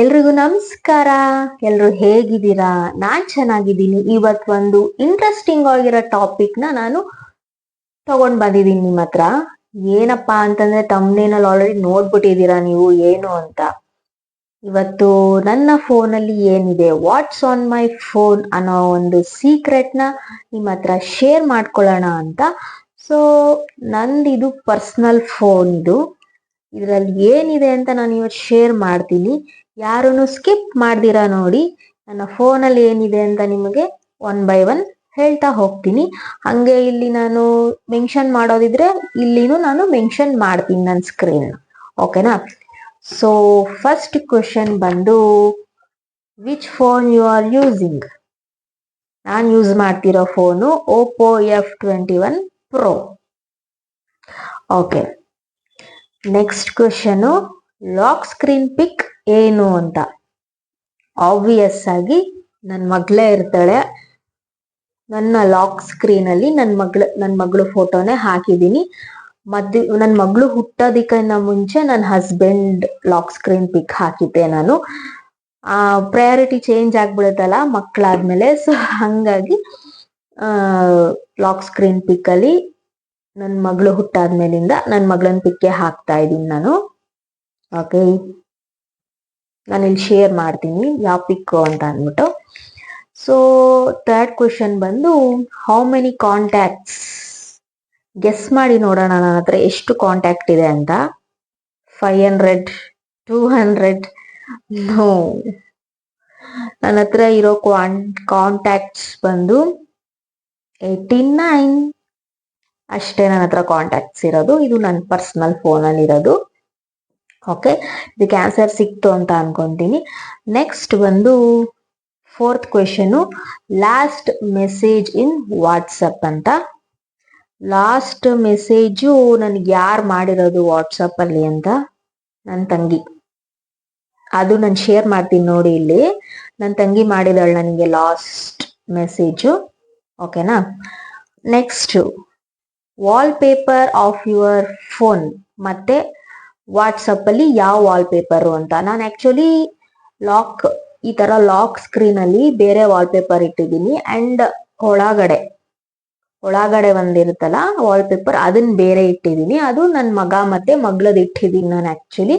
ಎಲ್ರಿಗೂ ನಮಸ್ಕಾರ. ಎಲ್ರು ಹೇಗಿದ್ದೀರಾ? ನಾನ್ ಚೆನ್ನಾಗಿದ್ದೀನಿ. ಇವತ್ ಒಂದು ಇಂಟ್ರೆಸ್ಟಿಂಗ್ ಆಗಿರೋ ಟಾಪಿಕ್ನ ನಾನು ತಗೊಂಡ್ ಬಂದಿದ್ದೀನಿ ನಿಮ್ಮ ಹತ್ರ. ಏನಪ್ಪಾ ಅಂತಂದ್ರೆ ತಮ್ಮನೇನಲ್ಲಿ ಆಲ್ರೆಡಿ ನೋಡ್ಬಿಟ್ಟಿದ್ದೀರಾ ನೀವು ಏನು ಅಂತ? ಇವತ್ತು ನನ್ನ ಫೋನಲ್ಲಿ ಏನಿದೆ? ವಾಟ್ಸ್ ಆನ್ ಮೈ ಫೋನ್ ಅನ್ನೋ ಒಂದು ಸೀಕ್ರೆಟ್ನ ನಿಮ್ಮ ಹತ್ರ ಶೇರ್ ಮಾಡ್ಕೊಳ್ಳೋಣ ಅಂತ. ಸೊ ನಂದು ಇದು ಪರ್ಸನಲ್ ಫೋನ್ ಇದು ಇದರಲ್ಲಿ ಏನಿದೆ ಅಂತ ನಾನು ಇವತ್ತು ಶೇರ್ ಮಾಡ್ತೀನಿ. ಯಾರನ್ನು ಸ್ಕಿಪ್ ಮಾಡ್ದಿರಾ ನೋಡಿ, ನನ್ನ ಫೋನಲ್ಲಿ ಏನಿದೆ ಅಂತ ನಿಮಗೆ ಒನ್ ಬೈ ಒನ್ ಹೇಳ್ತಾ ಹೋಗ್ತೀನಿ. ಹಂಗೆ ಇಲ್ಲಿ ನಾನು ಮೆನ್ಷನ್ ಮಾಡೋದಿದ್ರೆ ಇಲ್ಲಿನೂ ನಾನು ಮೆನ್ಷನ್ ಮಾಡ್ತೀನಿ ನನ್ನ ಸ್ಕ್ರೀನ್ ಓಕೆನಾ ಸೊ ಫಸ್ಟ್ ಕ್ವಶನ್ ಬಂದು which phone you are using ನಾನು ಯೂಸ್ ಮಾಡ್ತಿರೋ phone Oppo F twenty one pro okay next question lock screen pick ಏನು ಅಂತ. ಆಬ್ವಿಯಸ್ ಆಗಿ ನನ್ನ ಮಗಳೇ ಇರ್ತಾಳೆ. ನನ್ನ ಲಾಕ್ ಸ್ಕ್ರೀನ್ ಅಲ್ಲಿ ನನ್ನ ಮಗಳ ನನ್ನ ಮಗಳು ಫೋಟೋನೇ ಹಾಕಿದ್ದೀನಿ ಮದ್ ನನ್ನ ಮಗಳು ಹುಟ್ಟೋದಕ್ಕಿಂತ ಮುಂಚೆ ನನ್ನ ಹಸ್ಬೆಂಡ್ ಲಾಕ್ ಸ್ಕ್ರೀನ್ ಪಿಕ್ ಹಾಕಿದ್ದೆ ನಾನು. ಆ ಪ್ರಯಾರಿಟಿ ಚೇಂಜ್ ಆಗ್ಬಿಡುತ್ತಲ್ಲ ಮಕ್ಕಳಾದ್ಮೇಲೆ ಸೊ ಹಂಗಾಗಿ ಲಾಕ್ ಸ್ಕ್ರೀನ್ ಪಿಕ್ಕಲ್ಲಿ ನನ್ನ ಮಗಳು ಹುಟ್ಟಾದ್ಮೇಲಿಂದ ನನ್ನ ಮಗಳನ್ನ ಪಿಕ್ಕೆ ಹಾಕ್ತಾ ಇದ್ದೀನಿ ನಾನು. ಓಕೆ ನಾನು ಇಲ್ಲಿ ಶೇರ್ ಮಾಡ್ತೀನಿ ಯಾವ ಪಿಕ್ ಅಂತ ಅಂದ್ಬಿಟ್ಟು. ಸೊ ಥರ್ಡ್ ಕ್ವೆಶನ್ ಬಂದು ಹೌ ಮೆನಿ ಕಾಂಟ್ಯಾಕ್ಟ್ಸ್ ಗೆಸ್ ಮಾಡಿ ನೋಡೋಣ ನನ್ನ ಹತ್ರ ಎಷ್ಟು ಕಾಂಟ್ಯಾಕ್ಟ್ ಇದೆ ಅಂತ. Five hundred two hundred no ನನ್ನ ಹತ್ರ ಇರೋ ಕಾಂಟ್ಯಾಕ್ಟ್ಸ್ ಬಂದು ಏಯ್ಟಿ ನೈನ್ ಅಷ್ಟೇ ನನ್ನ ಹತ್ರ ಕಾಂಟ್ಯಾಕ್ಟ್ಸ್ ಇರೋದು. ಇದು ನನ್ನ ಪರ್ಸನಲ್ ಫೋನಲ್ಲಿ ಇರೋದು ಓಕೆ ಇದಕ್ಕೆ ಆನ್ಸರ್ ಸಿಕ್ತು ಅಂತ ಅನ್ಕೊಂತೀನಿ. ನೆಕ್ಸ್ಟ್ ಬಂದು fourth question last message in WhatsApp ಅಂತ. ಲಾಸ್ಟ್ ಮೆಸೇಜು ನನಗೆ ಯಾರು ಮಾಡಿರೋದು ವಾಟ್ಸಪ್ ಅಲ್ಲಿ ಅಂತ? ನನ್ನ ತಂಗಿ. ಅದು ನಾನು ಶೇರ್ ಮಾಡ್ತೀನಿ ನೋಡಿ ಇಲ್ಲಿ. ನನ್ನ ತಂಗಿ ಮಾಡಿದಳು ನನಗೆ ಲಾಸ್ಟ್ ಮೆಸೇಜು ಓಕೆನಾ next wallpaper of your phone ಮತ್ತೆ ವಾಟ್ಸಪ್ ಅಲ್ಲಿ ಯಾವ ವಾಲ್ ಪೇಪರ್ ಅಂತ. ನಾನು ಆಕ್ಚುಲಿ ಲಾಕ್ ಈ ತರ ಲಾಕ್ ಸ್ಕ್ರೀನ್ ಅಲ್ಲಿ ಬೇರೆ ವಾಲ್ ಪೇಪರ್ ಇಟ್ಟಿದ್ದೀನಿ. ಅಂಡ್ ಒಳಗಡೆ ಒಳಗಡೆ ಒಂದಿರುತ್ತಲ್ಲ ವಾಲ್ ಪೇಪರ್ ಅದನ್ನ ಬೇರೆ ಇಟ್ಟಿದ್ದೀನಿ. ಅದು ನನ್ನ ಮಗ ಮತ್ತೆ ಮಗಳದ್ ಇಟ್ಟಿದ್ದೀನಿ ನಾನು ಆಕ್ಚುಲಿ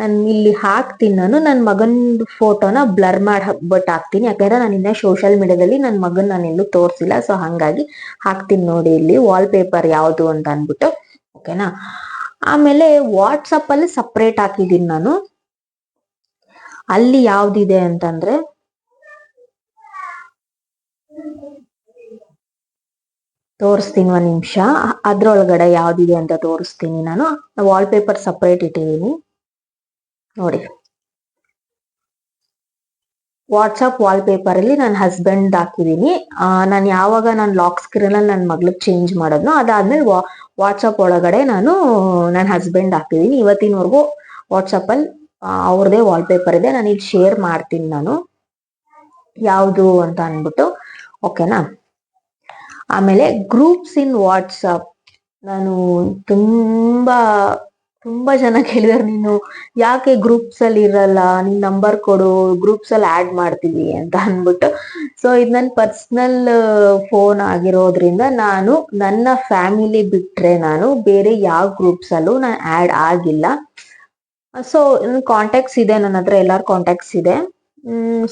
ನಾನು ಇಲ್ಲಿ ಹಾಕ್ತೀನಿ ನಾನು. ನನ್ನ ಮಗನ ಫೋಟೋನ ಬ್ಲರ್ ಮಾಡಿ ಬಟ್ ಹಾಕ್ತೀನಿ. ಯಾಕಂದ್ರೆ ನಾನು ಇನ್ನ ಸೋಷಿಯಲ್ ಮೀಡಿಯಾದಲ್ಲಿ ನನ್ನ ಮಗನ ನಾನು ಎಲ್ಲೂ ತೋರಿಸಿಲ್ಲ. ಸೊ ಹಂಗಾಗಿ ಹಾಕ್ತೀನಿ ನೋಡಿ ಇಲ್ಲಿ ವಾಲ್ ಪೇಪರ್ ಯಾವುದು ಅಂತ ಅಂದ್ಬಿಟ್ಟು. ಓಕೆನಾ ಆಮೇಲೆ ವಾಟ್ಸಪ್ ಅಲ್ಲಿ ಸಪ್ರೇಟ್ ಹಾಕಿದ್ದೀನಿ ನಾನು. ಅಲ್ಲಿ ಯಾವ್ದಿದೆ ಅಂತಂದ್ರೆ ತೋರಿಸ್ತೀನಿ ಒಂದ್ ನಿಮಿಷ. ಅದ್ರೊಳಗಡೆ ಯಾವ್ದಿದೆ ಅಂತ ತೋರಿಸ್ತೀನಿ ನಾನು. ವಾಲ್ ಪೇಪರ್ ಸಪ್ರೇಟ್ ಇಟ್ಟಿದ್ದೀನಿ ನೋಡಿ. ವಾಟ್ಸಪ್ ವಾಲ್ ಪೇಪರ್ ಅಲ್ಲಿ ನನ್ನ ಹಸ್ಬೆಂಡ್ ಹಾಕಿದೀನಿ. ನಾನು ಯಾವಾಗ ನಾನು ಲಾಕ್ ಸ್ಕ್ರೀನ್ ಅಲ್ಲಿ ನನ್ನ ಮಗ್ಳಿಗೆ ಚೇಂಜ್ ಮಾಡೋದ್ನೋ ಅದಾದ್ಮೇಲೆ ವಾಟ್ಸಪ್ ಒಳಗಡೆ ನಾನು ನನ್ನ ಹಸ್ಬೆಂಡ್ ಹಾಕಿದೀನಿ. ಇವತ್ತಿನವರೆಗೂ ವಾಟ್ಸಪ್ ಅಲ್ಲಿ ಅವ್ರದೇ ವಾಲ್ ಪೇಪರ್ ಇದೆ. ನಾನು ಇಲ್ಲಿ ಶೇರ್ ಮಾಡ್ತೀನಿ ನಾನು. ಯಾವುದು ಅಂತ ಅಂದ್ಬಿಟ್ಟು ಓಕೆನಾ ಆಮೇಲೆ ಗ್ರೂಪ್ಸ್ ಇನ್ ವಾಟ್ಸಪ್ ನಾನು ತುಂಬಾ ತುಂಬಾ ಜನ ಕೇಳಿದಾರೆ, ನೀನು ಯಾಕೆ ಗ್ರೂಪ್ಸ್ ಅಲ್ಲಿ ಇರಲ್ಲ? ನಿನ್ ನಂಬರ್ ಕೊಡು ಗ್ರೂಪ್ಸ್ ಅಲ್ಲಿ ಆಡ್ ಮಾಡ್ತೀವಿ ಅಂತ ಅಂದ್ಬಿಟ್ಟು. ಸೊ ಇದು ನನ್ನ ಪರ್ಸನಲ್ ಫೋನ್ ಆಗಿರೋದ್ರಿಂದ ನಾನು ನನ್ನ ಫ್ಯಾಮಿಲಿ ಬಿಟ್ರೆ ನಾನು ಬೇರೆ ಯಾವ ಗ್ರೂಪ್ಸ್ ಅಲ್ಲೂ ನಾನು ಆಡ್ ಆಗಿಲ್ಲ. ಸೊ ಕಾಂಟ್ಯಾಕ್ಟ್ಸ್ ಇದೆ ನನ್ನ ಹತ್ರ ಎಲ್ಲಾರು ಕಾಂಟ್ಯಾಕ್ಟ್ಸ್ ಇದೆ.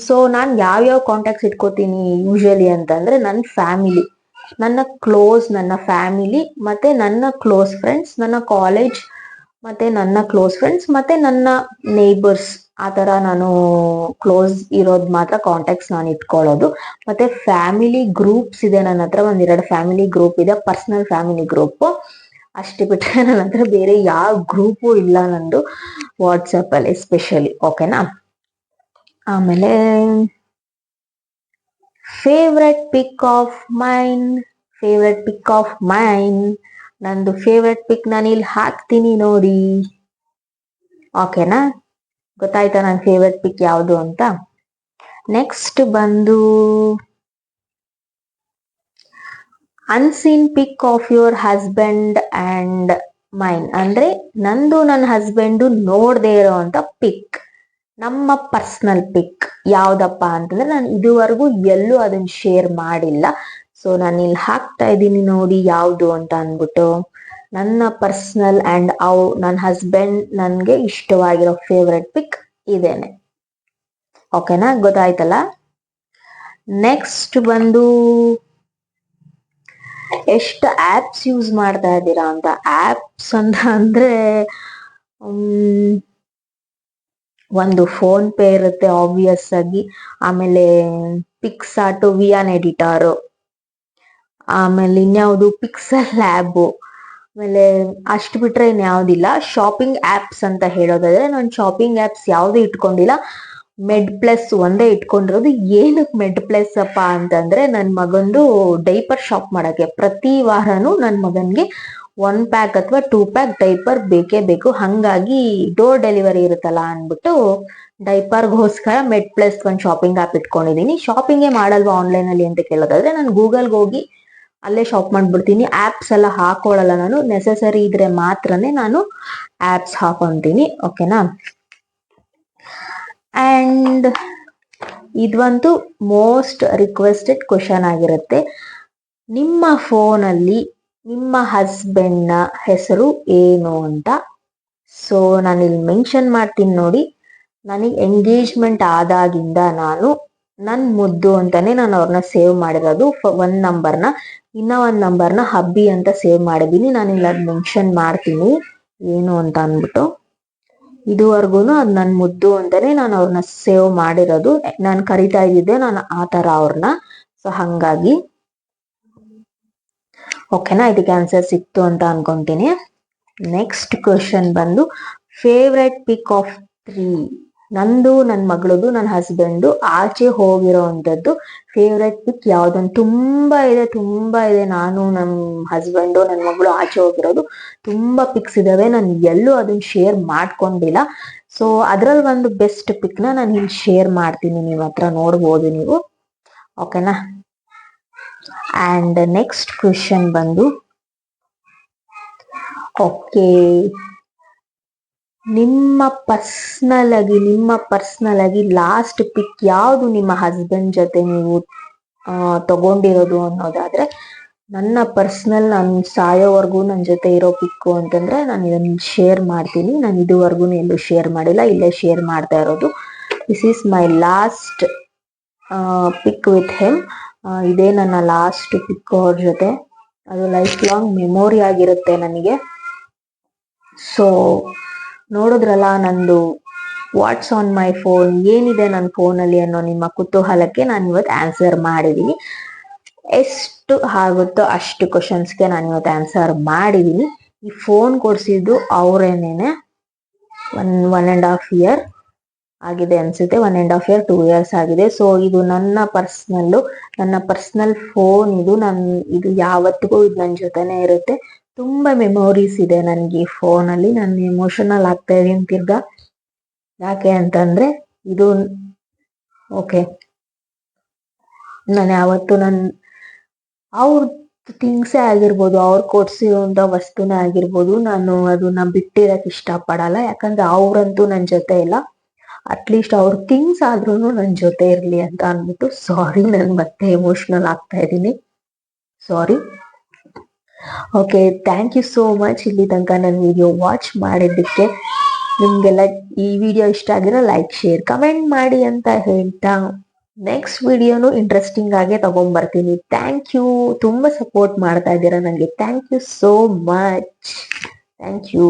ಸೊ ನಾನು ಯಾವ್ಯಾವ ಕಾಂಟ್ಯಾಕ್ಟ್ಸ್ ಇಟ್ಕೋತೀನಿ ಯೂಶಲಿ ಅಂತಂದ್ರೆ ನನ್ನ ಫ್ಯಾಮಿಲಿ ನನ್ನ ಕ್ಲೋಸ್ ನನ್ನ ಫ್ಯಾಮಿಲಿ ಮತ್ತೆ ನನ್ನ ಕ್ಲೋಸ್ ಫ್ರೆಂಡ್ಸ್ ನನ್ನ ಕಾಲೇಜ್ ಮತ್ತೆ ನನ್ನ ಕ್ಲೋಸ್ ಫ್ರೆಂಡ್ಸ್ ಮತ್ತೆ ನನ್ನ ನೇಬರ್ಸ್ ಆ ತರ ನಾನು ಕ್ಲೋಸ್ ಇರೋದು ಮಾತ್ರ ಕಾಂಟ್ಯಾಕ್ಟ್ಸ್ ನಾನು ಇಟ್ಕೊಳ್ಳೋದು. ಮತ್ತೆ ಫ್ಯಾಮಿಲಿ ಗ್ರೂಪ್ಸ್ ಇದೆ ನನ್ನ ಹತ್ರ, ಒಂದೆರಡು ಫ್ಯಾಮಿಲಿ ಗ್ರೂಪ್ ಇದೆ ಪರ್ಸನಲ್ ಫ್ಯಾಮಿಲಿ ಗ್ರೂಪ್ ಅಷ್ಟೇ ಬಿಟ್ಟರೆ ನನ್ನ ಹತ್ರ ಬೇರೆ ಯಾವ ಗ್ರೂಪು ಇಲ್ಲ ನಂದು ವಾಟ್ಸಪ್ ಅಲ್ಲಿ ಎಸ್ಪೆಷಲಿ ಓಕೆನಾ ಆಮೇಲೆ favourite pick of mine favourite pick of mine ನಂದು ಫೇವ್ರೆಟ್ ಪಿಕ್ ನಾನು ಇಲ್ಲಿ ಹಾಕ್ತೀನಿ ನೋಡಿ. ಓಕೆನಾ ಗೊತ್ತಾಯ್ತಾ ನನ್ನ ಫೇವ್ರೆಟ್ ಪಿಕ್ ಯಾವುದು ಅಂತ? ನೆಕ್ಸ್ಟ್ ಬಂದು unseen pick of your husband and mine ಅಂದ್ರೆ ನಂದು ನನ್ನ ಹಸ್ಬೆಂಡು ನೋಡದೆ ಇರೋ ಅಂತ ಪಿಕ್ ನಮ್ಮ ಪರ್ಸನಲ್ ಪಿಕ್ ಯಾವ್ದಪ್ಪ ಅಂತಂದ್ರೆ ನಾನು ಇದುವರೆಗೂ ಎಲ್ಲೂ ಅದನ್ನ ಶೇರ್ ಮಾಡಿಲ್ಲ. ಸೊ ನಾನು ಇಲ್ಲಿ ಹಾಕ್ತಾ ಇದ್ದೀನಿ ನೋಡಿ ಯಾವುದು ಅಂತ ಅಂದ್ಬಿಟ್ಟು. ನನ್ನ ಪರ್ಸನಲ್ ಅಂಡ್ ಅವ್ ನನ್ನ ಹಸ್ಬೆಂಡ್ ನನಗೆ ಇಷ್ಟವಾಗಿರೋ ಫೇವ್ರೆಟ್ ಪಿಕ್ ಇದೇನೆ. ಓಕೆನಾ ಗೊತ್ತಾಯ್ತಲ್ಲ? ನೆಕ್ಸ್ಟ್ ಬಂದು ಎಷ್ಟು ಆಪ್ಸ್ ಯೂಸ್ ಮಾಡ್ತಾ ಇದ್ದೀರಾ ಅಂತ? ಆಪ್ಸ್ ಅಂತ ಅಂದ್ರೆ ಒಂದು ಫೋನ್ ಪೇ ಇರುತ್ತೆ ಆಬ್ವಿಯಸ್ ಆಗಿ. ಆಮೇಲೆ ಪಿಕ್ಸ್ ಆಟೋ ವಿಯಾನ್ ಎಡಿಟರ್ ಆಮೇಲೆ ಇನ್ಯಾವುದು ಪಿಕ್ಸೆಲ್ ಲ್ಯಾಬ್ ಆಮೇಲೆ ಅಷ್ಟು ಬಿಟ್ರೆ ಇನ್ಯಾವುದಿಲ್ಲ. ಶಾಪಿಂಗ್ ಆಪ್ಸ್ ಅಂತ ಹೇಳೋದಾದ್ರೆ ನಾನು ಶಾಪಿಂಗ್ ಆಪ್ಸ್ ಯಾವುದೇ ಇಟ್ಕೊಂಡಿಲ್ಲ. ಮೆಡ್ ಪ್ಲಸ್ ಒಂದೇ ಇಟ್ಕೊಂಡಿರೋದು. ಏನಕ್ಕೆ ಮೆಡ್ ಪ್ಲಸ್ ಅಪ್ಪ ಅಂತಂದ್ರೆ ನನ್ನ ಮಗಂದು ಡೈಪರ್ ಶಾಪ್ ಮಾಡಕ್ಕೆ. ಪ್ರತಿ ವಾರನೂ ನನ್ನ ಮಗನ್ಗೆ ಒನ್ ಪ್ಯಾಕ್ ಅಥವಾ ಟೂ ಪ್ಯಾಕ್ ಡೈಪರ್ ಬೇಕೇ ಬೇಕು. ಹಂಗಾಗಿ ಡೋರ್ ಡೆಲಿವರಿ ಇರುತ್ತಲ್ಲ ಅನ್ಬಿಟ್ಟು ಡೈಪರ್ಗೋಸ್ಕರ ಮೆಡ್ ಪ್ಲಸ್ ಒಂದು ಶಾಪಿಂಗ್ ಆಪ್ ಇಟ್ಕೊಂಡಿದ್ದೀನಿ ಶಾಪಿಂಗೇ ಮಾಡಲ್ವಾ ಆನ್ಲೈನ್ ಅಲ್ಲಿ ಅಂತ ಕೇಳೋದಾದ್ರೆ ನಾನು ಗೂಗಲ್ಗೆ ಹೋಗಿ ಅಲ್ಲೇ ಶಾಪ್ ಮಾಡ್ಬಿಡ್ತೀನಿ. ಆಪ್ಸ್ ಎಲ್ಲ ಹಾಕೊಳ್ಳಲ್ಲ ನಾನು. ನೆಸೆಸರಿ ಇದ್ರೆ ಮಾತ್ರನೇ ನಾನು ಆಪ್ಸ್ ಹಾಕೊತೀನಿ. ಓಕೆನಾ ಅಂಡ್ ಇದಂತೂ ಮೋಸ್ಟ್ ರಿಕ್ವೆಸ್ಟೆಡ್ ಕ್ವಶನ್ ಆಗಿರುತ್ತೆ. ನಿಮ್ಮ ಫೋನಲ್ಲಿ ನಿಮ್ಮ ಹಸ್ಬೆಂಡ್ನ ಹೆಸರು ಏನು ಅಂತ? ಸೊ ನಾನು ಇಲ್ಲಿ ಮೆನ್ಷನ್ ಮಾಡ್ತೀನಿ ನೋಡಿ. ನನಗೆ ಎಂಗೇಜ್ಮೆಂಟ್ ಆದಾಗಿಂದ ನಾನು ನನ್ನ ಮುದ್ದು ಅಂತಾನೆ ನಾನು ಅವ್ರನ್ನ ಸೇವ್ ಮಾಡಿರೋದು. ಒಂದ್ ನಂಬರ್ನ ಇನ್ನ ಒಂದ್ ನಂಬರ್ನ ಹಬ್ಬಿ ಅಂತ ಸೇವ್ ಮಾಡಿದೀನಿ. ನಾನು ಇಲ್ಲಿ ಅದ್ ಮೆನ್ಷನ್ ಮಾಡ್ತೀನಿ. ಏನು ಅಂತ ಅಂದ್ಬಿಟ್ಟು. ಇದುವರೆಗೂ ಅದ್ ನನ್ ಮುದ್ದು ಅಂತಾನೆ ನಾನು ಅವ್ರನ್ನ ಸೇವ್ ಮಾಡಿರೋದು. ನಾನು ಕರಿತಾ ಇದ್ದಿದ್ದೆ ನಾನು ಆ ತರ ಅವ್ರನ್ನ ಸೊ ಹಂಗಾಗಿ. ಓಕೆನಾ ಇದಕ್ಕೆ ಆನ್ಸರ್ ಸಿಕ್ತು ಅಂತ ಅನ್ಕೊಂತೀನಿ. ನೆಕ್ಸ್ಟ್ ಕ್ವಶನ್ ಬಂದು ಫೇವ್ರೆಟ್ ಪಿಕ್ ಆಫ್ ತ್ರೀ ನಂದು ನನ್ನ ಮಗಳದು ನನ್ನ ಹಸ್ಬೆಂಡು ಆಚೆ ಹೋಗಿರೋ ಅಂಥದ್ದು ಫೇವ್ರೆಟ್ ಪಿಕ್ ಯಾವ್ದಂತ ತುಂಬಾ ಇದೆ ತುಂಬಾ ಇದೆ. ನಾನು ನಮ್ಮ ಹಸ್ಬೆಂಡು ನನ್ನ ಮಗಳು ಆಚೆ ಹೋಗಿರೋದು ತುಂಬಾ ಪಿಕ್ಸ್ ಇದಾವೆ. ನಾನು ಎಲ್ಲೂ ಅದನ್ನ ಶೇರ್ ಮಾಡ್ಕೊಂಡಿಲ್ಲ. ಸೊ ಅದ್ರಲ್ಲಿ ಒಂದು ಬೆಸ್ಟ್ ಪಿಕ್ನ ನಾನು ಇಲ್ಲಿ ಶೇರ್ ಮಾಡ್ತೀನಿ. ನಿಮ್ಮ ಹತ್ರ ನೋಡ್ಬೋದು ನೀವು. ಓಕೆನಾ ಆ್ಯಂಡ್ ನೆಕ್ಸ್ಟ್ ಕ್ವಶನ್ ಬಂದು ಓಕೆ ನಿಮ್ಮ ಪರ್ಸ್ನಲ್ ಆಗಿ, ನಿಮ್ಮ ಪರ್ಸ್ನಲ್ ಆಗಿ ಲಾಸ್ಟ್ ಪಿಕ್ ಯಾವುದು ನಿಮ್ಮ ಹಸ್ಬೆಂಡ್ ಜೊತೆ ನೀವು ತಗೊಂಡಿರೋದು ಅನ್ನೋದಾದ್ರೆ, ನನ್ನ ಪರ್ಸ್ನಲ್ ನಾನು ಸಾಯೋವರೆಗೂ ನನ್ನ ಜೊತೆ ಇರೋ ಪಿಕ್ಕು ಅಂತಂದ್ರೆ ನಾನು ಇದನ್ನ ಶೇರ್ ಮಾಡ್ತೀನಿ. ನಾನು ಇದುವರೆಗೂ ಎಲ್ಲೂ ಶೇರ್ ಮಾಡಿಲ್ಲ, ಇಲ್ಲೇ ಶೇರ್ ಮಾಡ್ತಾ ಇರೋದು. This is my last pick with him ಇದೇ ನನ್ನ ಲಾಸ್ಟ್ ಪಿಕ್ ಅವ್ರ ಜೊತೆ. ಅದು ಲೈಫ್ ಲಾಂಗ್ ಮೆಮೊರಿ ಆಗಿರುತ್ತೆ ನನಗೆ. ಸೊ ನೋಡಿದ್ರಲ್ಲ ನಂದು ವಾಟ್ಸ್ ಆನ್ ಮೈ ಫೋನ್ ಏನಿದೆ ನನ್ನ ಫೋನಲ್ಲಿ ಅನ್ನೋ ನಿಮ್ಮ ಕುತೂಹಲಕ್ಕೆ ನಾನು ಇವತ್ತು ಆನ್ಸರ್ ಮಾಡಿದ್ದೀನಿ ಎಷ್ಟು ಆಗುತ್ತೋ ಅಷ್ಟು ಕ್ವಶನ್ಸ್ಗೆ ನಾನು ಇವತ್ತು ಆನ್ಸರ್ ಮಾಡಿದ್ದೀನಿ ಈ ಫೋನ್ ಕೊಡಿಸಿದ್ದು ಅವರೇನೇನೆ? One one and half year ಆಗಿದೆ ಅನ್ಸುತ್ತೆ. One and half year two years ಆಗಿದೆ. ಸೊ ಇದು ನನ್ನ ಪರ್ಸ್ನಲ್ಲು ನನ್ನ ಪರ್ಸ್ನಲ್ ಫೋನ್ ಇದು ನನ್ನ ಇದು ಯಾವತ್ತಿಗೂ ಇದು ನನ್ನ ಜೊತೆನೇ ಇರುತ್ತೆ. ತುಂಬಾ ಮೆಮೊರೀಸ್ ಇದೆ ನನಗೆ ಈ ಫೋನಲ್ಲಿ ನಾನು ಎಮೋಷನಲ್ ಆಗ್ತಾ ಇದೀನಿ ತಿರ್ಗಾ. ಯಾಕೆ ಅಂತಂದ್ರೆ ಇದು ಓಕೆ ನಾನು ಯಾವತ್ತು ನನ್ನ ಅವ್ರ ಥಿಂಗ್ಸೇ ಆಗಿರ್ಬೋದು, ಅವ್ರು ಕೊಡ್ಸಿರೋಂಥ ವಸ್ತುನೇ ಆಗಿರ್ಬೋದು, ನಾನು ಅದನ್ನ ಬಿಟ್ಟಿರಕ್ ಇಷ್ಟಪಡಲ್ಲ. ಯಾಕಂದ್ರೆ ಅವ್ರಂತೂ ನನ್ನ ಜೊತೆ ಇಲ್ಲ. ಅಟ್ಲೀಸ್ಟ್ ಅವ್ರ ಥಿಂಗ್ಸ್ ಆದ್ರೂ ನನ್ನ ಜೊತೆ ಇರ್ಲಿ ಅಂತ ಅಂದ್ಬಿಟ್ಟು ಸಾರಿ ನಾನು ಮತ್ತೆ ಎಮೋಷನಲ್ ಆಗ್ತಾ ಇದ್ದೀನಿ. Sorry okay thank you so much ಇಲ್ಲಿ ತನಕ ನನ್ನ ವಿಡಿಯೋ ವಾಚ್ ಮಾಡಿದ್ದಕ್ಕೆ ನಿಮಗೆಲ್ಲ ಈ ವಿಡಿಯೋ ಇಷ್ಟ ಆಗಿರೋ ಲೈಕ್ ಶೇರ್ ಕಮೆಂಟ್ ಮಾಡಿ ಅಂತ ಹೇಳ್ತಾ ನೆಕ್ಸ್ಟ್ ವಿಡಿಯೋನು ಇಂಟ್ರೆಸ್ಟಿಂಗ್ ಆಗೇ ತಗೊಂಡ್ಬರ್ತೀನಿ. ಥ್ಯಾಂಕ್ ಯು ತುಂಬ ಸಪೋರ್ಟ್ ಮಾಡ್ತಾ ಇದ್ದೀರಾ ನನಗೆ thank you so much thank you